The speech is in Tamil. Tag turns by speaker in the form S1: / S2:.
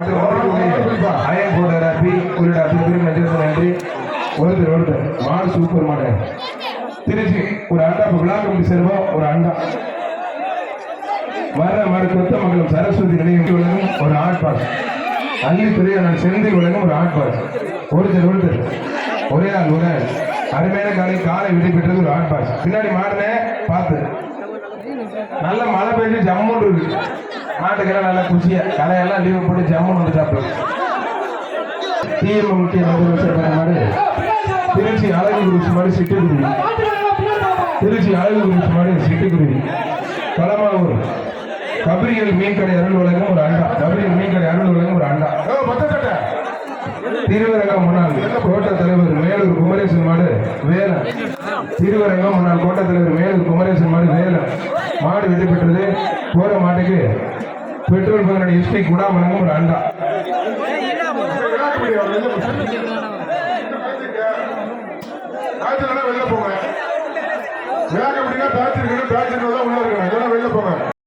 S1: அயன் போட்ட ரப்பி நன்றி ஒருத்தர் ஒருத்தர் மாடு சூப்பர் மாடு திருச்சி ஒரு அண்டா இப்போ விழா செல்வம் ஒரு அண்டா வர்ற மாடு கொத்தமங்கலம் சரஸ்வதி நிலையம் உலகம் ஒரு ஆட் பாஸ் அள்ளி நான் செந்தி உலகம் ஒரு ஆட் பாஸ் ஒருத்தர் ஒருத்தர் ஒரே ஆள் ஒரே ஆள் அருமையான காலை காலை விடை பெற்றது ஒரு ஆட் பாஸ் பின்னாடி மாடுனே பார்த்து நல்ல மழை பெஞ்சு ஜம்முன்னு இருக்கு மாட்டுக்கெல்லாம் நல்லா குஷியா கலையெல்லாம் லீவு போட்டு ஜம்முன்னு வந்துட்டாப்ல. டிஎம் முக்கிய முதலமைச்சர் மாடு. திருச்சி அழகு குருசி மாடு சிட்டுக்குருவி. திருச்சி அழகு குருசி மாடு சிட்டுக்குருவி. களமாவூர் கபிரியல் மீன் கடை அருள் உலகம் ஒரு அண்டா. கபிரியல் மீன் கடை அருள் உலகம் ஒரு அண்டா. திருவரங்கம் முன்னாள் கோட்ட தலைவர் மேலூர் குமரேசன் மாடு வேலன். திருவரங்கம் முன்னாள் கோட்ட தலைவர் மேலூர் குமரேசன் மாடு வேலன் மாடு வெற்றி பெற்றது போற மாட்டுக்கு பெட்ரோல் பங்கனுடைய ஹிஸ்டரி கூட வழங்கும் ஒரு அண்டா
S2: வெளில போங்க வேக முடியுங்க பேட்ச் இருக்கணும் பேட்ச் உள்ள